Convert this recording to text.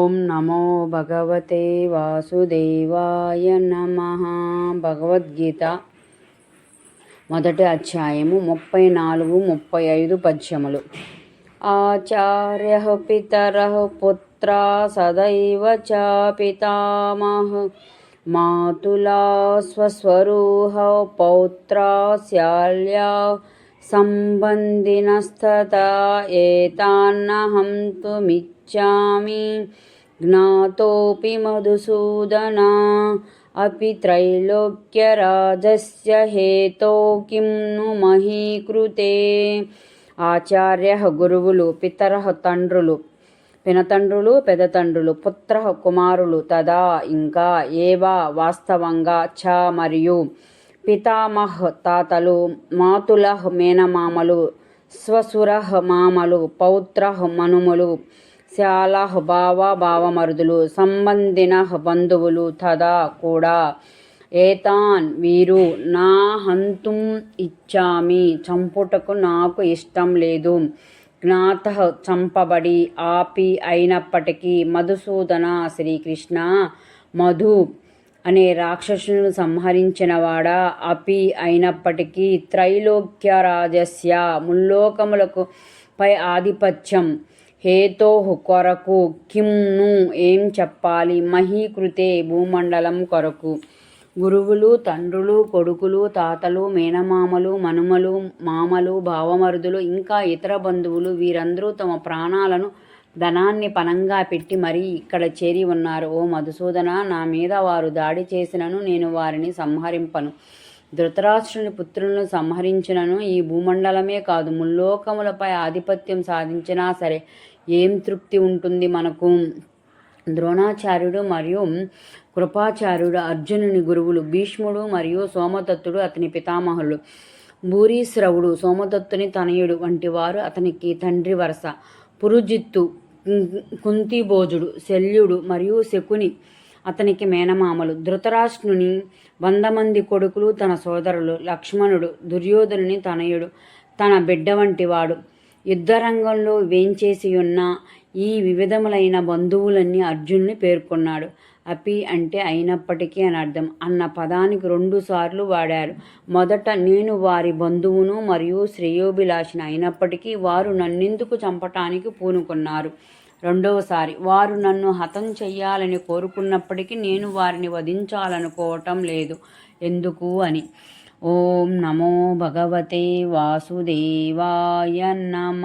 ఓం నమో భగవతే వాసుదేవాయ నమ భగవద్గీత మొదటి అధ్యాయము ముప్పై నాలుగు ముప్పై ఐదు పద్యములు ఆచార్య పితర పుత్రా సదైవ చ పితామహ మాతులా స్వస్వరూహ పౌత్రా శాల్యా सम्बन्धिनस्तथा एतान्नहं तुमिच्छामि ज्ञातोऽपि मधुसूदना अपि त्रैलोक्यराजस्य हेतो किं नु మహీకృతే ఆచార్య గురువులు పితర తండ్రులు పినతండ్రులు పెదతండ్రులు పుత్ర కుమారులు తదా ఇంకా ఏవా వాస్తవంగా చ మరియు పితామహ్ తాతలు మాతులహ్ మేనమామలు స్వసురహ్ మామలు పౌత్రహ్ మనుములు శాలా బావ భావమరుదులు సంబంధిన బంధువులు తదా కూడా. ఏతాన్ వీరు నా హంతుం ఇచ్చామి చంపుటకు నాకు ఇష్టం లేదు. జ్ఞాత చంపబడి ఆపి అయినప్పటికీ మధుసూదన శ్రీకృష్ణ మధు అనే రాక్షసును సంహరించినవాడా అపి అయినప్పటికీ త్రైలోక్య రాజస్య ముల్లోకములకు పై ఆధిపత్యం హేతో కొరకు కిమ్ను ఏం చెప్పాలి? మహీకృతే భూమండలం కొరకు. గురువులు తండ్రులు కొడుకులు తాతలు మేనమామలు మనుమలు మామలు భావమరుదులు ఇంకా ఇతర బంధువులు వీరందరూ తమ ప్రాణాలను ధనాన్ని పనంగా పెట్టి మరీ ఇక్కడ చేరి ఉన్నారు. ఓ మధుసూదన నా మీద వారు దాడి చేసినను నేను వారిని సంహరింపను. ధృతరాష్ట్రుని పుత్రులను సంహరించినను. ఈ భూమండలమే కాదు ముల్లోకములపై ఆధిపత్యం సాధించినా సరే ఏం తృప్తి ఉంటుంది మనకు? ద్రోణాచార్యుడు మరియు కృపాచార్యుడు అర్జునుని గురువులు భీష్ముడు మరియు సోమదత్తుడు అతని పితామహులు. భూరీశ్రవుడు సోమదత్తుని తనయుడు వంటి వారు అతనికి తండ్రి వరస. పురుజిత్తు కుంతిభోజుడు శల్యుడు మరియు శకుని అతనికి మేనమామలు. ధృతరాష్ట్రుని వంద మంది కొడుకులు తన సోదరులు. లక్ష్మణుడు దుర్యోధనుని తనయుడు తన బిడ్డ వంటివాడు యుద్ధరంగంలో వేంచేసి ఉన్న ఈ వివిధములైన బంధువులన్నీ అర్జునుని పేర్కొన్నాడు. అపి అంటే అయినప్పటికీ అని అర్థం. అన్న పదానికి రెండు సార్లు వాడారు. మొదట నేను వారి బంధువును మరియు శ్రేయోభిలాషిని అయినప్పటికీ వారు నన్నెందుకు చంపటానికి పూనుకున్నారు? రెండవసారి వారు నన్ను హతం చెయ్యాలని కోరుకున్నప్పటికీ నేను వారిని వధించాలనుకోవటం లేదు. ఎందుకు? అని. ఓం నమో భగవతే వాసుదేవాయ నమ.